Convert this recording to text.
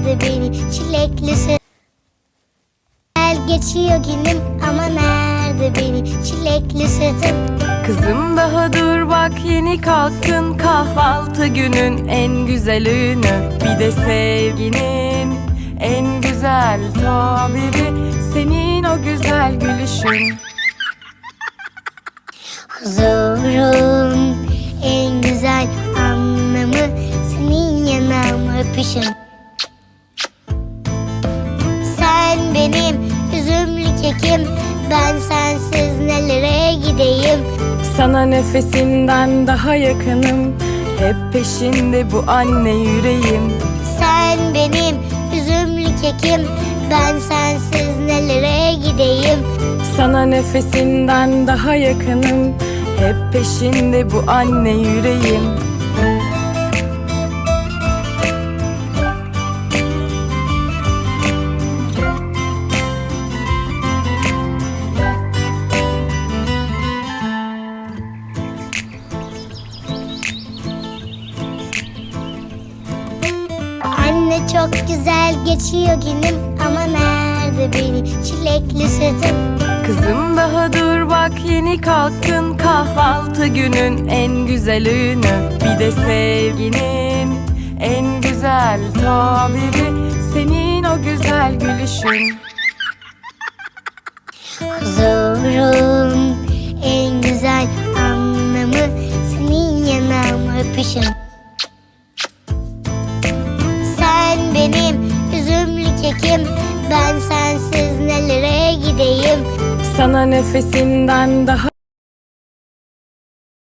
nerede benim çilekli süt? Gel geçiyor günüm ama nerede benim çilekli sütüm? Kızım daha dur bak yeni kalktın kahvaltı günün en güzel ünü Bir de sevginin en güzel tabiri senin o güzel gülüşün Huzurun en güzel anlamı senin yanağıma öpüşün. Benim üzümlü kekim, ben sensiz nelere gideyim. Sana nefesinden daha yakınım. Hep peşinde bu anne yüreğim. Sen benim üzümlü kekim, ben sensiz nelere gideyim. Sana nefesinden daha yakınım. Hep peşinde bu anne yüreğim Anne çok güzel geçiyor günüm. Ama nerede benim çilekli sütüm? Kızım daha dur bak yeni kalktın. Kahvaltı günün en güzel ünü Bir de sevginin en güzel tabiri. Senin o güzel gülüşün. Huzurun en güzel anlamı. Senin yanağıma öpüşün. Benim üzümlü kekim, ben sensiz nelere gideyim. Sana nefesinden daha